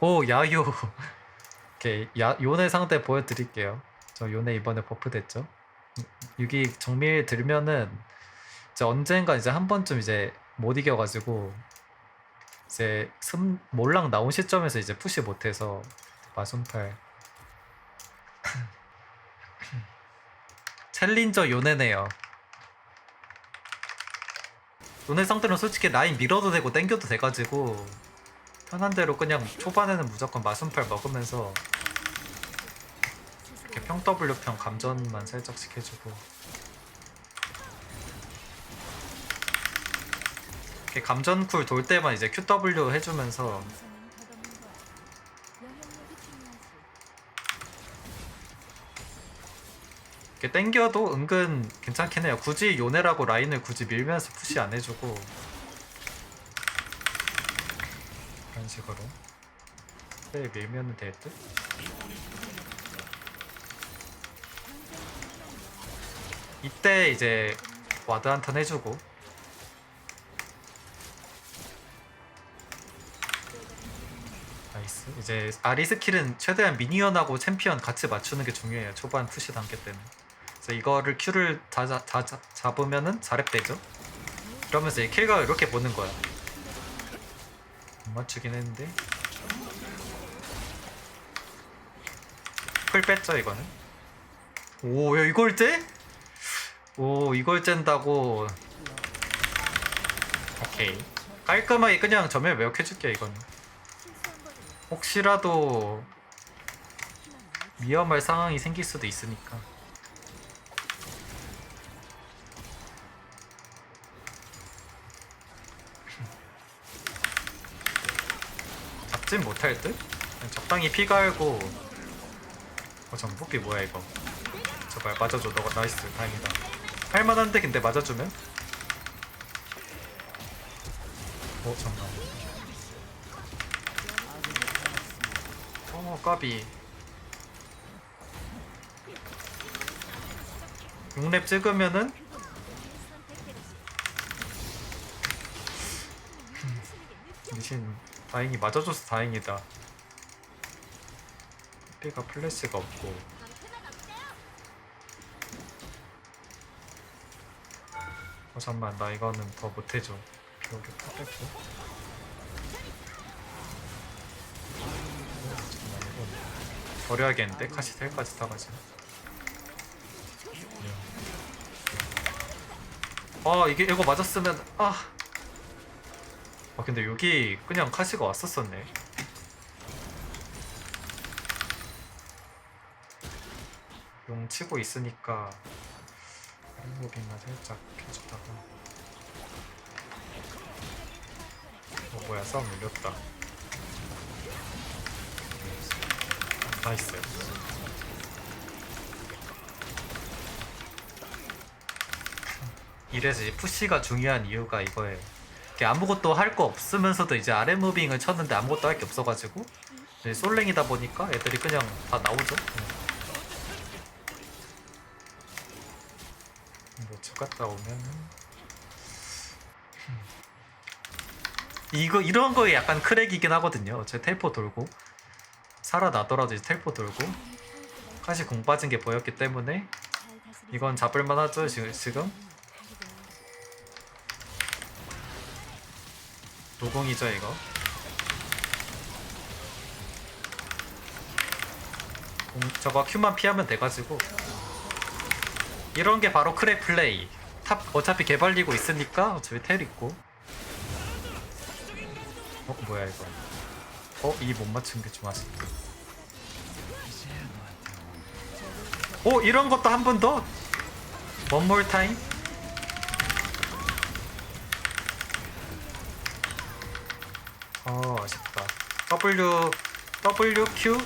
오 야요 오케이 야 요네 상대 보여드릴게요. 저 요네 이번에 버프 됐죠? 6이 정밀 들면은 이제 언젠가 이제 한 번쯤 이제 못 이겨가지고 이제 슴 몰랑 나온 시점에서 이제 푸시 못해서 마순팔. 챌린저 요네네요. 요네 상대는 솔직히 라인 밀어도 되고 땡겨도 돼가지고 편한 대로 그냥 초반에는 무조건 마순팔 먹으면서 이렇게 평 W 평 감전만 살짝씩 해주고. 이렇게 감전 쿨 돌 때만 이제 QW 해주면서. 이렇게 땡겨도 은근 괜찮긴 해요. 굳이 요네라고 라인을 굳이 밀면서 푸시 안 해주고 이런 식으로. 네, 밀면 될 듯? 이때 이제 와드 한턴 해주고. 나이스. 이제 아리 스킬은 최대한 미니언하고 챔피언 같이 맞추는 게 중요해요. 초반 푸시 단계 때는. 그래서 이거를 큐를 다, 자- 다 자- 잡으면은 자랩 되죠? 그러면서 이 킬각을 이렇게 보는 거야. 못 맞추긴 했는데. 풀 뺐죠 이거는? 오 야 이걸 째? 오 이걸 쨘다고. 오케이. 깔끔하게 그냥 점을 매혹해줄게 이거는. 혹시라도 위험할 상황이 생길 수도 있으니까 잡진 못할 듯? 그냥 적당히 피 갈고. 어 전복비 뭐야 이거? 제발 맞아줘. 너가 나이스. 다행이다. 할만한데 근데 맞아주면? 어 잠깐 어 까비. 6렙 찍으면은? 미신 다행히 맞아줘서 다행이다. 피가 플래시가 없고. 어 잠만 나 이거는 더 못해줘. 여기 다 뺐고. 잠깐만 이거 버려야겠는데? 카시텔까지 타가지고. 아 이게 이거 맞았으면 아. 아 근데 여기 그냥 카시가 왔었었네. 용 치고 있으니까 한국인만 살짝 해주다가 어 뭐야 싸움 밀렸다. 나이스. 이래서 푸시가 중요한 이유가 이거예요. 아무것도 할 거 없으면서도 이제 아래 무빙을 쳤는데 아무것도 할 게 없어가지고 솔랭이다 보니까 애들이 그냥 다 나오죠. 뭐집 갔다 오면은. 이거 이런 거에 약간 크랙이긴 하거든요. 제 텔포 돌고. 살아나더라도 이제 텔포 돌고. 카시 공 빠진 게 보였기 때문에 이건 잡을만 하죠 지금 노공이죠 이거? 공, 저거 큐만 피하면 돼가지고. 이런 게 바로 크랙 플레이. 탑 어차피 개발리고 있으니까 어차피 텔 있고. 어 뭐야 이거? 어 이 못 맞춘 게 좀 아쉽다 오 이런 것도 한 번 더? One more time 어 아쉽다. W WQ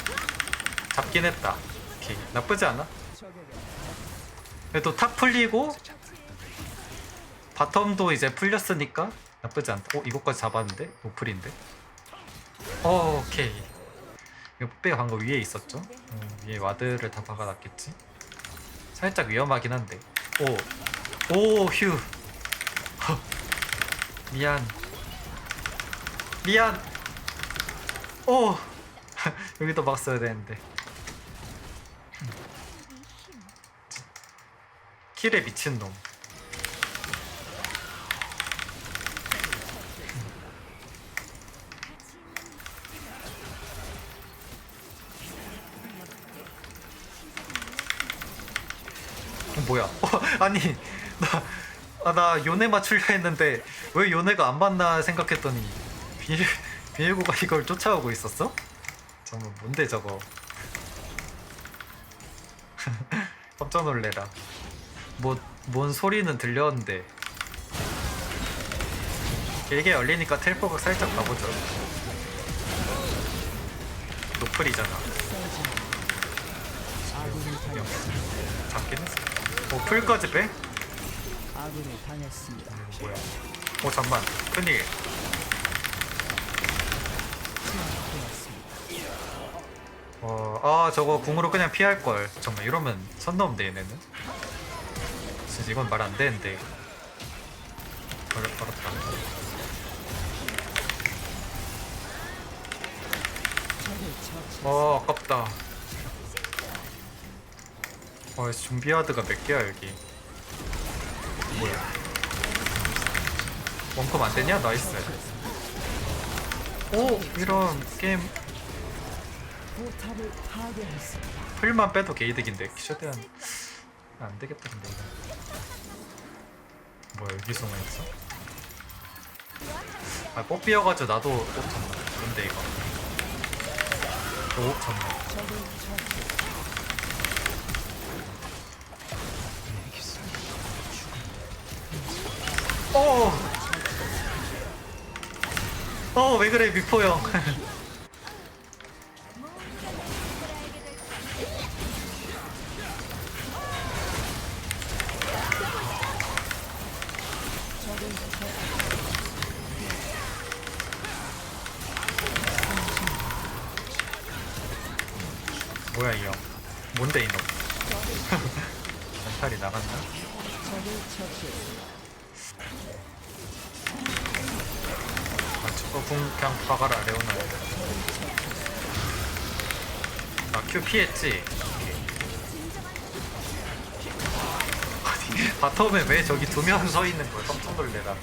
잡긴 했다. 오케이. 나쁘지 않아? 그래도 탑 풀리고 바텀도 이제 풀렸으니까 나쁘지 않다. 어 이거까지 잡았는데? 노플인데? 어 오케이. 이거 뽀빼가 방금 위에 있었죠? 음, 위에 와드를 다 박아놨겠지? 살짝 위험하긴 한데. 오오휴. 미안 미안. 오 여기도 막 써야 되는데. 킬에 미친놈. 어, 뭐야? 어, 아니 나, 아, 나 요네 맞추려 했는데 왜 요네가 안 맞나 생각했더니 비닐, 비닐고가 이걸 쫓아오고 있었어? 정말 뭔데 저거 깜짝 놀래라 뭐, 뭔 소리는 들렸는데 길게 열리니까 텔포가 살짝 가보죠 노플이잖아. 잡긴 했어 어 풀까지 빼? 당했습니다. 뭐야 어 잠만 큰일 아 저거 궁으로 그냥 피할걸. 정말 이러면 선 넘는데 얘네는. 진짜 이건 말 안 되는데. 버렸, 버렸다. 적을 처치. 어 아깝다. 어 좀비 하드가 몇 개야 여기? 뭐야? 원컵 안 되냐? 나이스. 오 이런 게임 포탑을 파괴했습니다. 풀만 빼도 게이득인데 최대한 안 되겠다 근데 이거 뭐야 여기 숨어 있어? 아 뽀삐여가지고 나도 꼭 쳤나 근데 이거 오 쳤네 적을 처치. 어! 어, 왜 그래, 미포 형. 뭐야, 이 형. 뭔데, 이놈. 전탈이 나갔나? 아, 저거 궁 그냥 박아라, 레오나야. 아, 큐 피했지? 아니, 바텀에 왜 저기 두 명 서 있는 거야? 깜짝 놀래라.